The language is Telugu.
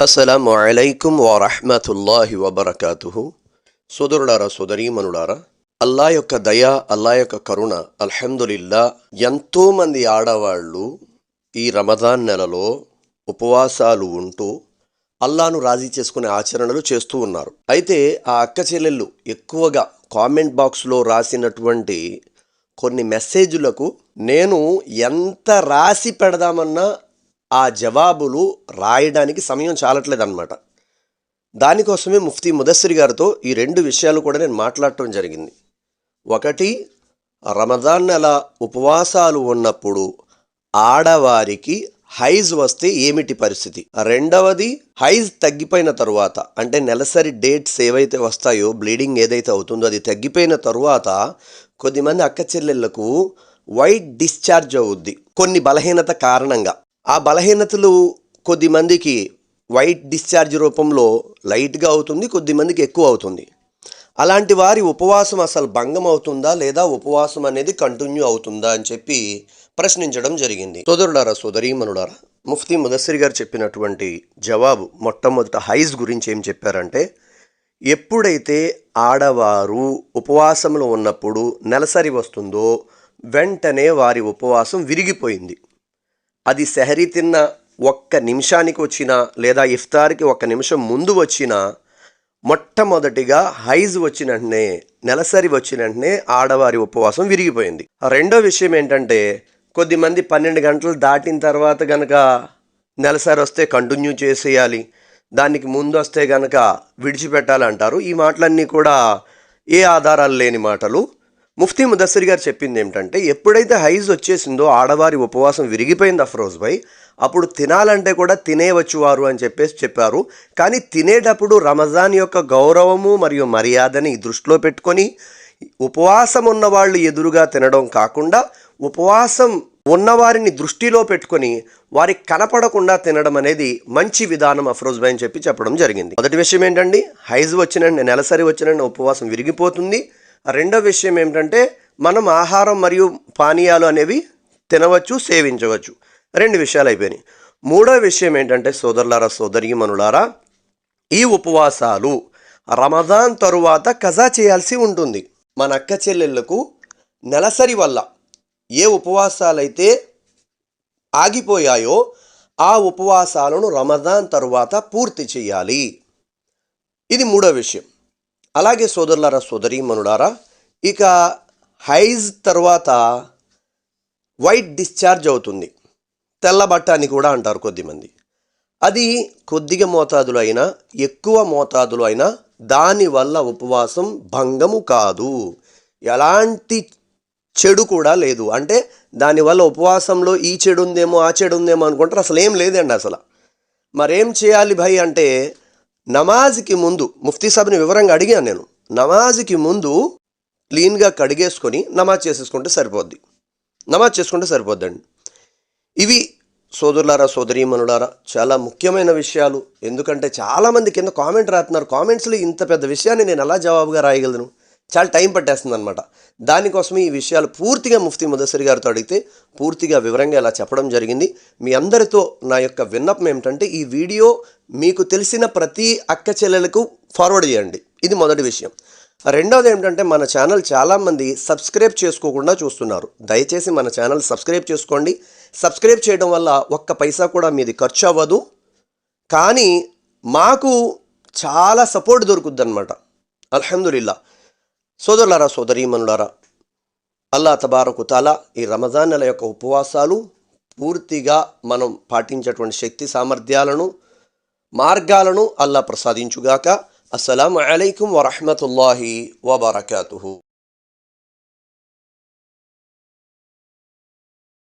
అస్సలాము అలైకుం వరహమతుల్లాహి వబర్కాతుహు. సోదరుడారా సోదరీమనుడారా అల్లా యొక్క దయ అల్లా యొక్క కరుణ అల్హమ్దులిల్లా ఎంతోమంది ఆడవాళ్ళు ఈ రమదాన్ నెలలో ఉపవాసాలు ఉంటూ అల్లాను రాజీ చేసుకునే ఆచరణలు చేస్తూ ఉన్నారు. అయితే ఆ అక్క చెల్లెళ్ళు ఎక్కువగా కామెంట్ బాక్స్లో రాసినటువంటి కొన్ని మెసేజ్లకు నేను ఎంత రాసి పెడదామన్నా ఆ జవాబులు రాయడానికి సమయం చాలట్లేదన్నమాట. దానికోసమే ముఫ్తీ ముదస్సిరి గారితో ఈ రెండు విషయాలు కూడా నేను మాట్లాడటం జరిగింది. ఒకటి రమదాన్ నెల ఉపవాసాలు ఉన్నప్పుడు ఆడవారికి హైజ్ వస్తే ఏమిటి పరిస్థితి? రెండవది హైజ్ తగ్గిపోయిన తరువాత అంటే నెలసరి డేట్స్ ఏవైతే వస్తాయో బ్లీడింగ్ ఏదైతే అవుతుందో అది తగ్గిపోయిన తరువాత కొద్దిమంది అక్క చెల్లెళ్ళకు వైట్ డిశ్చార్జ్ అవుద్ది. కొన్ని బలహీనత కారణంగా. ఆ బలహీనతలు కొద్దిమందికి వైట్ డిశ్చార్జ్ రూపంలో లైట్గా అవుతుంది కొద్దిమందికి ఎక్కువ అవుతుంది. అలాంటి వారి ఉపవాసం అసలు భంగం అవుతుందా లేదా ఉపవాసం అనేది కంటిన్యూ అవుతుందా అని చెప్పి ప్రశ్నించడం జరిగింది. సోదరుడారా సోదరీమనుడారా ముఫ్తీ ముదస్సిరి గారు చెప్పినటువంటి జవాబు మొట్టమొదట హైజ్ గురించి ఏం చెప్పారంటే ఎప్పుడైతే ఆడవారు ఉపవాసంలో ఉన్నప్పుడు నెలసరి వస్తుందో వెంటనే వారి ఉపవాసం విరిగిపోయింది. అది సెహరీ తిన్న ఒక్క నిమిషానికి వచ్చినా లేదా ఇఫ్తార్కి ఒక్క నిమిషం ముందు వచ్చినా మొట్టమొదటిగా హైజ్ వచ్చిన వెంటనే నెలసరి వచ్చిన వెంటనే ఆడవారి ఉపవాసం విరిగిపోయింది. రెండో విషయం ఏంటంటే కొద్దిమంది పన్నెండు గంటలు దాటిన తర్వాత గనక నెలసరి వస్తే కంటిన్యూ చేసేయాలి. దానికి ముందు వస్తే గనక విడిచిపెట్టాలంటారు. ఈ మాటలన్నీ కూడా ఏ ఆధారాలు లేని మాటలు. ముఫ్తీ ముదస్సరి గారు చెప్పింది ఏమిటంటే ఎప్పుడైతే హైజ్ వచ్చేసిందో ఆడవారి ఉపవాసం విరిగిపోయింది అఫ్రోజ్ భాయ్ అప్పుడు తినాలంటే కూడా తినేవచ్చు వారు అని చెప్పేసి చెప్పారు. కానీ తినేటప్పుడు రమజాన్ యొక్క గౌరవము మరియు మర్యాదని దృష్టిలో పెట్టుకొని ఉపవాసం ఉన్నవాళ్ళు ఎదురుగా తినడం కాకుండా ఉపవాసం ఉన్నవారిని దృష్టిలో పెట్టుకొని వారికి కనపడకుండా తినడం అనేది మంచి విధానం అఫ్రోజ్ భాయ్ అని చెప్పి చెప్పడం జరిగింది. మొదటి విషయం ఏంటండి? హైజ్ వచ్చిన నెలసరి వచ్చిన ఉపవాసం విరిగిపోతుంది. రెండో విషయం ఏమిటంటే మనం ఆహారం మరియు పానీయాలు అనేవి తినవచ్చు సేవించవచ్చు. రెండు విషయాలు అయిపోయినాయి. మూడో విషయం ఏంటంటే సోదరులారా సోదరీమనులారా ఈ ఉపవాసాలు రమదాన్ తరువాత కజా చేయాల్సి ఉంటుంది. మన అక్క చెల్లెళ్ళకు నెలసరి వల్ల ఏ ఉపవాసాలైతే ఆగిపోయాయో ఆ ఉపవాసాలను రమదాన్ తరువాత పూర్తి చేయాలి. ఇది మూడో విషయం. అలాగే సోదరులారా సోదరీమనులారా ఇక హైజ్ తర్వాత వైట్ డిశ్చార్జ్ అవుతుంది. తెల్లబట్ట అని కూడా అంటారు కొద్దిమంది. అది కొద్దిగా మోతాదులు అయినా ఎక్కువ మోతాదులు అయినా దానివల్ల ఉపవాసం భంగము కాదు. ఎలాంటి చెడు కూడా లేదు. అంటే దానివల్ల ఉపవాసంలో ఈ చెడు ఉందేమో ఆ చెడు ఉందేమో అనుకుంటారు. అసలు ఏం లేదండి అసలు. మరేం చేయాలి భయ్ అంటే నమాజ్కి ముందు ముఫ్తీ సాబ్ని వివరంగా అడిగాను నేను. నమాజ్కి ముందు క్లీన్గా కడిగేసుకొని నమాజ్ చేసేసుకుంటే సరిపోద్ది. నమాజ్ చేసుకుంటే సరిపోద్దండి. ఇవి సోదరులారా సోదరీమనులారా చాలా ముఖ్యమైన విషయాలు. ఎందుకంటే చాలామంది కింద కామెంట్ రాస్తున్నారు. కామెంట్స్లో ఇంత పెద్ద విషయాన్ని నేను ఎలా జవాబుగా రాయగలను? చాలా టైం పట్టేస్తుంది అనమాట దానికోసమే ఈ విషయాలు పూర్తిగా ముఫ్తీ ముదస్సరి గారితో అడిగితే పూర్తిగా వివరంగా ఇలా చెప్పడం జరిగింది. మీ అందరితో నా యొక్క విన్నపం ఏమిటంటే ఈ వీడియో మీకు తెలిసిన ప్రతి అక్క చెల్లెలకు ఫార్వర్డ్ చేయండి. ఇది మొదటి విషయం. రెండవది ఏమిటంటే మన ఛానల్ చాలామంది సబ్స్క్రైబ్ చేసుకోకుండా చూస్తున్నారు. దయచేసి మన ఛానల్ సబ్స్క్రైబ్ చేసుకోండి. సబ్స్క్రైబ్ చేయడం వల్ల ఒక్క పైసా కూడా మీది ఖర్చు అవ్వదు. కానీ మాకు చాలా సపోర్ట్ దొరుకుద్ది అనమాట అల్హమ్దుల్లా సోదరులారా సోదరీమనులారా అల్లా తబారకు తాలా ఈ రమజాన్ నెల యొక్క ఉపవాసాలు పూర్తిగా మనం పాటించేటువంటి శక్తి సామర్థ్యాలను మార్గాలను అల్లా ప్రసాదించుగాక. అస్సలం అలైకుం వరహమతుల్లాహి వబర్కాతుహు.